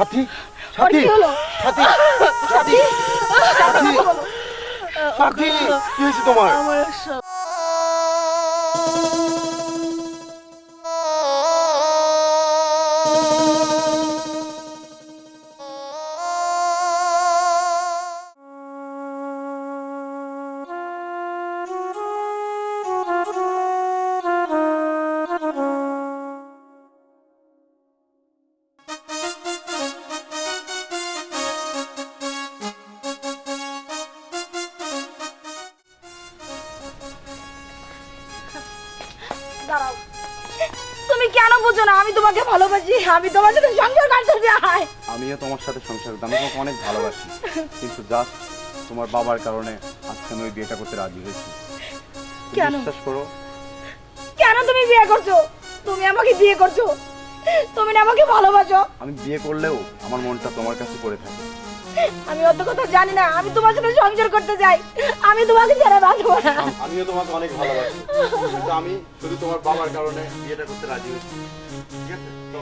সাথী সাথী সাথী সাথী সাথী কি হয়েছে তোমার বুঝো না আমি তোমাকে ভালোবাসি আমি তোমার সাথে সংসার করতে চাই। আমিও তোমার সাথে সংসার করতে আমি তোমাকে অনেক ভালোবাসি। কিন্তু জাস্ট তোমার বাবার কারণে আজকে আমি ওই বিয়েটা করতে রাজি হয়েছি। কেন? বিশ্বাস করো? কেন তুমি বিয়ে করছ? তুমি আমাকে বিয়ে করছ। তুমি না আমাকে ভালোবাসো। আমি বিয়ে করলেও আমার মনটা তোমার কাছে পড়ে থাকে। আমি অত কথা জানি না আমি তোমার সাথে সংসার করতে চাই। আমি তোমাকে ছাড়া বাঁচবো না। আমিও তোমাকে অনেক ভালোবাসি। কিন্তু আমি শুধু তোমার বাবার কারণে বিয়েটা করতে রাজি হয়েছি ঠিক আছে? তো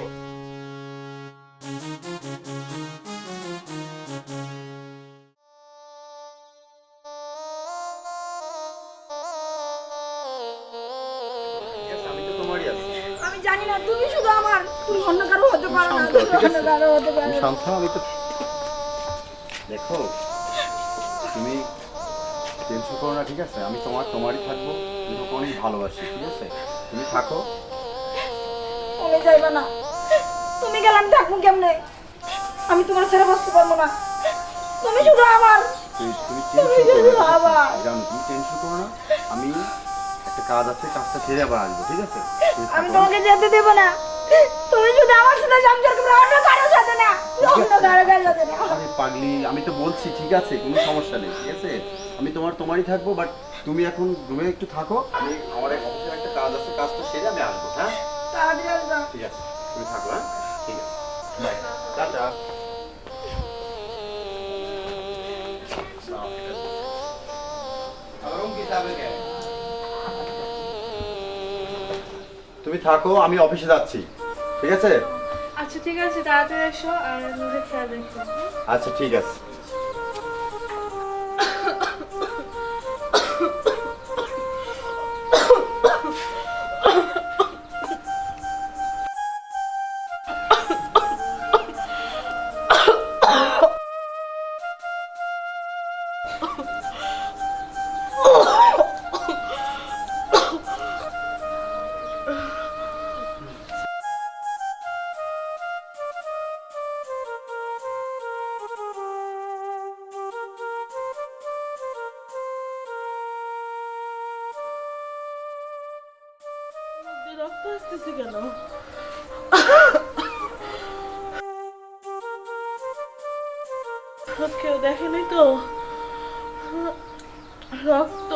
আমি জানি না তুমি শুধু আমার। তুমি অন্য কারও হতে পারো না তুমি অন্য কারও হতে পারো শান্ত আমি তো দেখো তুমি টেনশন করো না ঠিক আছে? আমি তোমার তোমারই থাকব। আমি তোমাকে অনেক ভালোবাসি ঠিক আছে? তুমি থাকো। তুমি যাইবে না। তুমি গেলে আমি থাকব কেমনে? আমি তোমার ছেড়ে বসতে পারব না। তুমি শুধু আমার। তুমি তুমি তুমি তুমি টেনশন করো না। আমি একটা কাজ আছে কাজটা সেরে আবার আসব ঠিক আছে? আমি তোমাকে যেতে দেবো না। তুমি শুধু আমার সাথে সংসার করবে অন্য কারোর সাথে না। অন্য কারও সাথে না আরে পাগলি আমি তো বলছি ঠিক আছে কোনো সমস্যা নেই ঠিক আছে? আমি তোমার তোমারই থাকব বাট তুমি এখন রুমে একটু থাকো। আমি আমার এক অফিসের একটা কাজ আছে কাজটা সেরে আমি আসব হ্যাঁ? তাড়াতাড়ি আসবা। ঠিক আছে তুমি থাকো হ্যাঁ? ঠিক আছে। Bye tata. তুমি থাকো আমি অফিসে যাচ্ছি। ঠিক আছে? আচ্ছা ঠিক আছে তাড়াতাড়ি এসো আর নিজের খেয়াল রেখো আচ্ছা ঠিক আছে। রক্ত কেন? কেউ দেখেনি তো? রক্ত?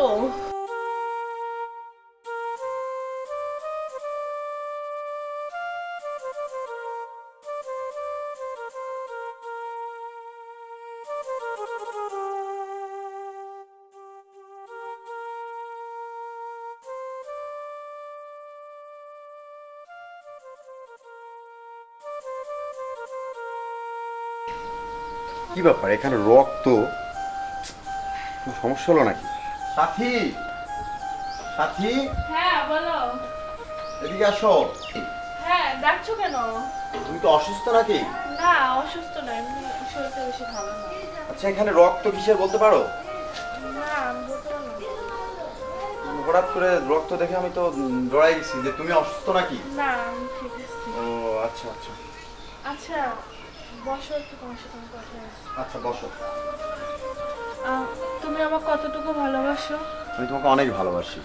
কি ব্যাপার? এখানে রক্ত? সমস্যা হলো নাকি? সাথী! সাথী! হ্যাঁ বলো। এদিকে আসো। হ্যাঁ ডাকছো কেন? তুমি তো অসুস্থ নাকি? না অসুস্থ নয় এমনি শরীরটা বেশি ভালো না। আচ্ছা এখানে রক্ত কিসের বলতে পারো? না আমি বলতে পারব না। হঠাৎ করে রক্ত দেখে আমি তো ডরাই গেছি যে তুমি অসুস্থ নাকি? না আমি ঠিক আছি। ও আচ্ছা আচ্ছা। আচ্ছা বসো একটু তোমার সাথে আমি কথা আছে। আচ্ছা বসো। তুমি আমার কতটুকু ভালোবাসো? আমি তোমাকে অনেক ভালোবাসি।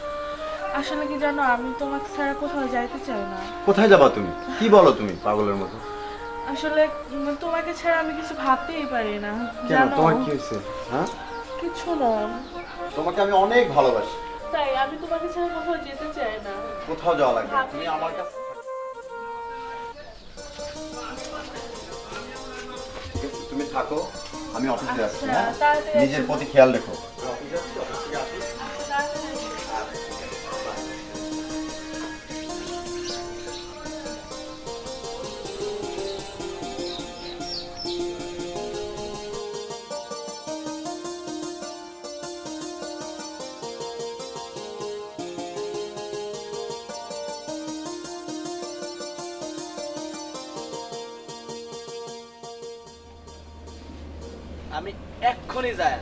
আসলে কি জানো আমি তোমাকে ছাড়া কোথাও যাইতে চাই না। কোথায় যাবা তুমি? কি বলো তুমি পাগলের মতো? আসলে উম, তোমাকে ছাড়া আমি কিছু ভাবতেই পারি না। কেন? জানো? তোমার কি হয়েছে? হ্যাঁ? কিছু না। তোমাকে আমি অনেক ভালোবাসি। তাই আমি তোমাকে ছাড়া কোথাও যেতে চাই না। কোথাও যাওয়া লাগবে না। তুমি আমার কাছে থাকো আমি অফিসে যাচ্ছি আচ্ছা, হ্যাঁ নিজের। প্রতি খেয়াল রেখো আমি এক্ষুনি যাই।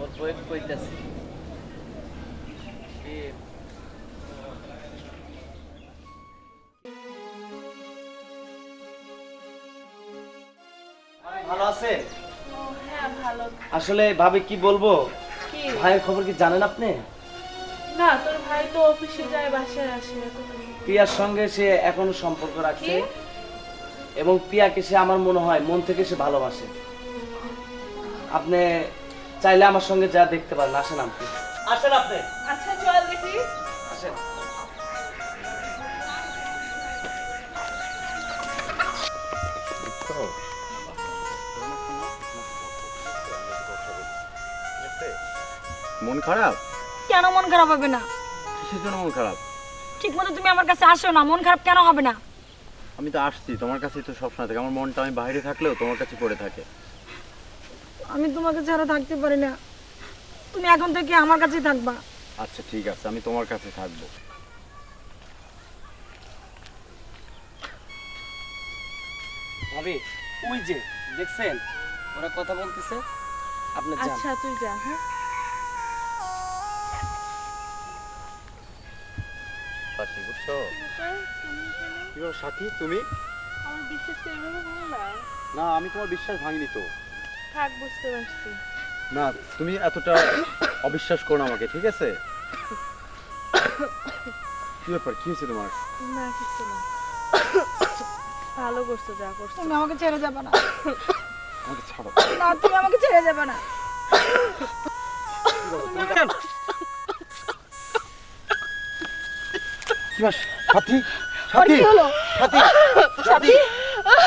ওর ভালো আছে? হ্যাঁ ভালো। আসলে ভাবে কি বলব? ভাইয়ের খবর কি জানেন আপনি? না তোর ভাই তো অফিসে যায় বাসায় আসে প্রিয়ার সঙ্গে সে এখনও সম্পর্ক রাখছে। এবং প্রিয়াকে সে আমার মনে হয় মন থেকে সে ভালোবাসে। আপনি চাইলে আমার সঙ্গে যা দেখতে পারেন। আসেন আপনি। আসেন আপনি। আচ্ছা চল দেখি। আসেন। মন খারাপ? কেন মন খারাপ হবে না? কিসের জন্য মন খারাপ? ঠিক মতো তুমি আমার কাছে আসো না। মন খারাপ কেন হবে না? আমি তো আসছি তোমার কাছেই তো সবসময় থাকে। আমার মনটা আমি বাইরে থাকলেও তোমার কাছে পড়ে থাকে। আমি তোমাকে ছাড়া থাকতে পারি না। তুমি এখন থেকে আমার কাছেই থাকবা। আচ্ছা ঠিক আছে আমি তোমার কাছে থাকব। ভাবি ওই যে দেখছেন? ওরা কথা বলতেছে আপনি যান। আচ্ছা তুই যা হ্যাঁ? বুঝছ? কি বলো সাথী তুমি? আমার বিশ্বাস করে এভাবে ভালো না। না আমি তোমার বিশ্বাস ভাঙিনি তো। থাক বুঝতে পারছি। না তুমি এতটা অবিশ্বাস করো না আমাকে ঠিক আছে? কি ব্যাপার কি হয়েছে তোমার? না কিছু না। ভালো করছ যা করছ। তুমি আমাকে ছেড়ে যাবে না। আমাকে ছাড়ো। না তুমি আমাকে ছেড়ে যাবে না। কি বাস সাথী? সাথী হলো? সাথী সাথী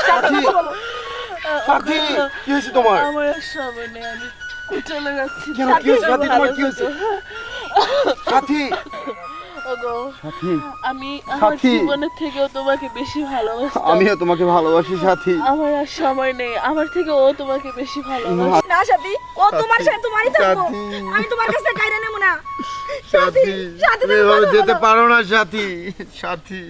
সাথী সাথী কি হয়েছে তোমার? আমার আর সময় নেই আমি চলে যাচ্ছি। কেন কি হয়েছে? সাথী তোমার কি হয়েছে? সাথী আমি আমার জীবনের থেকেও তোমাকে বেশি ভালোবাসি আমিও তোমাকে ভালোবাসি সাথী। আমার আর সময় নেই আমার থেকে ও তোমাকে বেশি ভালোবাসে। না সাথী ও তোমার সাথে তোমারই থাকব। আমি তোমার কাছে কাইরে নেব না। সাথী সাথী, যেতে পারো না সাথী সাথী।